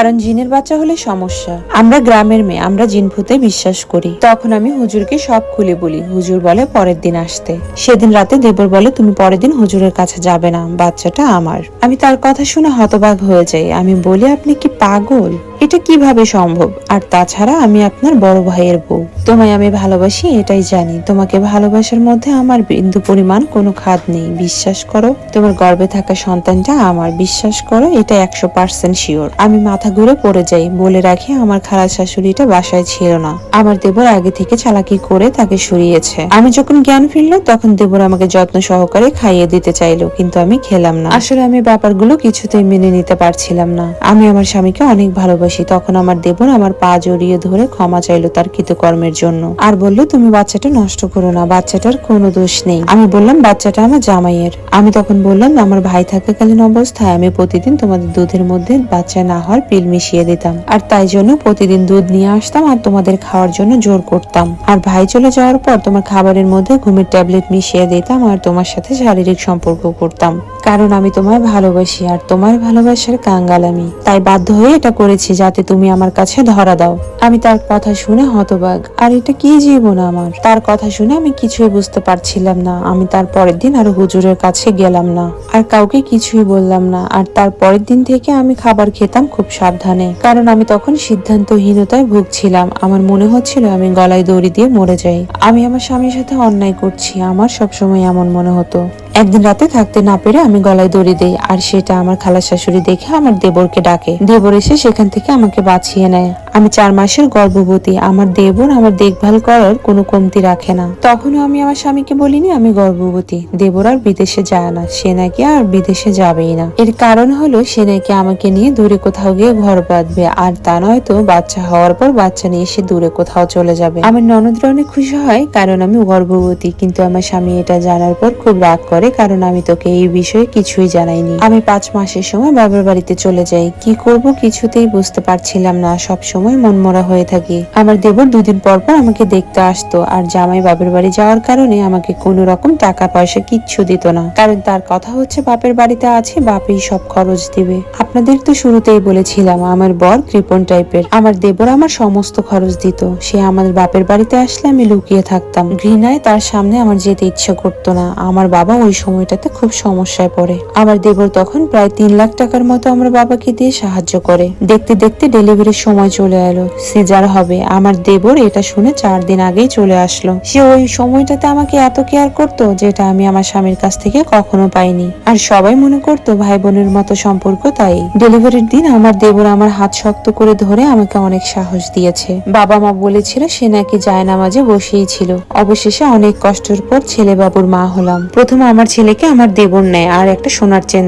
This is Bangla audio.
কারণ জিনের বাচ্চা হলে সমস্যা। আমরা গ্রামের মেয়ে, আমরা জিন ভূতে বিশ্বাস করি। তখন আমি হুজুরকে সব খুলে বলি, হুজুর বলে পরের দিন আসতে। সেদিন রাতে দেবর বলে, তুমি পরের দিন হুজুরের কাছে যাবে না, বাচ্চাটা আমার। আমি তার কথা শুনে হতবাক হয়ে যাই। আমি বলি, আপনি কি পাগল? এটা কীভাবে সম্ভব? আর তাছাড়া আমি আপনার বড় ভাইয়ের বউ। তোমায় আমি ভালোবাসি, এটাই জানি। তোমাকে ভালোবাসার মধ্যে আমার বিন্দু পরিমাণ কোনো খাদ নেই। বিশ্বাস করো, তোমার গর্বে থাকা সন্তানটা আমার। বিশ্বাস করো, এটা একশো পার্সেন্ট শিওর আমি মাথা ঘুরে পড়ে যাই বলে রাখি, আমার খালা শাশুড়িটা বাসায় ছিল না। আমার দেবর আগে থেকে চালাকি করে তাকে সরিয়েছে। আমি যখন জ্ঞান ফিরলো, তখন দেবর আমাকে যত্ন সহকারে খাইয়ে দিতে চাইলো, কিন্তু আমি খেলাম না। আসলে আমি ব্যাপারগুলো কিছুতেই মেনে নিতে পারছিলাম না। আমি আমার স্বামীকে অনেক ভালোবাসি। তখন আমার দেবর আমার পা জড়িয়ে ধরে ক্ষমা চাইলো তার কৃতকর্মের জন্য। আর বলল, তুমি বাচ্চাটা নষ্ট করো না, বাচ্চাটার কোনো দোষ নেই। আমি বললাম, বাচ্চাটা আমার জামাইয়ের। আমি তখন বললাম, আমার ভাই থাকাকালীন অবস্থায় আমি প্রতিদিন তোমাদের দুধের মধ্যে বাচ্চা না হওয়ার পিল মিশিয়ে দিতাম। আর তাই জন্য প্রতিদিন দুধ নিয়ে আসতাম আর তোমাদের খাওয়ার জন্য জোর করতাম। আর ভাই চলে যাওয়ার পর তোমার খাবারের মধ্যে ঘুমের ট্যাবলেট মিশিয়ে দিতাম আর তোমার সাথে শারীরিক সম্পর্ক করতাম। কারণ আমি তোমায় ভালোবাসি আর তোমার ভালোবাসার কাঙ্গাল আমি। তাই বাধ্য হয়ে এটা করেছি যাতে তুমি আমার কাছে ধরা দাও। আমি তার কথা শুনে হতবাক। আর এটা কি জীবন আমার? তার কথা শুনে আমি কিছুই বুঝতে পারছিলাম না। আমি তার পরের দিন আর হুজুরের কাছে গেলাম না। আর কাউকে কিছুই বললাম না। আর তার পরের দিন থেকে আমি খাবার খেতাম খুব সাবধানে। কারণ আমি তখন সিদ্ধান্তহীনতায় ভুগছিলাম। আমার মনে হচ্ছিল আমি গলায় দড়ি দিয়ে মরে যাই। আমি আমার স্বামীর সাথে অন্যায় করছি। আমার সবসময় এমন মনে হতো। একদিন রাতে থাকতে না পেরে আমি গলায় দড়ি দেই, আর সেটা আমার খালা শাশুড়ি দেখে আমার দেবরকে ডাকে। দেবর এসে সেখান থেকে আমাকে বাঁচিয়ে নেয়। আমি চার মাসের গর্ভবতী, আমার দেবর আমার দেখভাল করার কোনো কমতি রাখে না। তখনও আমি আমার স্বামীকে বলিনি আমি গর্ভবতী। দেবর আর বিদেশে যায় না, সে নাকি আর বিদেশে যাবেই না। এর কারণ হলো সে নাকি আমাকে নিয়ে দূরে কোথাও গিয়ে ঘর বাঁধবে, আর তা নয়তো বাচ্চা হওয়ার পর বাচ্চা নিয়ে সে দূরে কোথাও চলে যাবে। আমার ননদরা অনেক খুশি হয়, কারণ আমি গর্ভবতী, কিন্তু আমার স্বামী এটা জানার পর খুব রাগ করে। কারণ আমি তোকে এই বিষয়ে কিছুই জানাইনি। আমি পাঁচ মাসের সময় বাবার বাড়িতে চলে যাই। কি করব কিছুতেই বুঝতে পারছিলাম না। সব সময় মনমরা হয়ে থাকি। আমার দেবর দুদিন পর পর আমাকে দেখতে আসতো, আর জামাই বাপের বাড়ি যাওয়ার কারণে আমাকে কোনো রকম টাকা পয়সা কিচ্ছু দিত না। কারণ তার কথা হচ্ছে, বাপের বাড়িতে আছে, বাপেই সব খরচ দিবে। আপনাদের তো শুরুতেই বলেছিলাম, আমার বর কৃপন টাইপের। আমার দেবর আমার সমস্ত খরচ দিত। সে আমার বাপের বাড়িতে আসলে আমি লুকিয়ে থাকতাম। ঘৃণায় তার সামনে আমার যেতে ইচ্ছা করতো না। আমার বাবা ওই সময়টাতে খুব সমস্যায় পড়ে। আমার দেবর তখন প্রায় তিন লাখ টাকার মতো আমার বাবাকে দিয়ে সাহায্য করে। দেখতে দেখতে ডেলিভারির সময় চলে এলো। সিজার হবে, আমার দেবর এটা শুনে চার দিন আগেই চলে আসলো। সে ওই সময়টাতে আমাকে এত কেয়ার করতো যেটা আমি আমার স্বামীর কাছ থেকে কখনো পাইনি। আর সবাই মনে করতো, ভাই বোনের মতো সম্পর্ক তাই। ডেলিভারির দিন আমার দেবর আমার হাত শক্ত করে ধরে আমাকে অনেক সাহস দিয়েছে। বাবা মা বলেছিল সে নাকি যায় নামাজে বসেই ছিল। অবশেষে অনেক কষ্টের পর ছেলে বাবুর মা হলাম। প্রথম আমার ছেলেকে আমার দেবর নেয় আর একটা সোনার চেন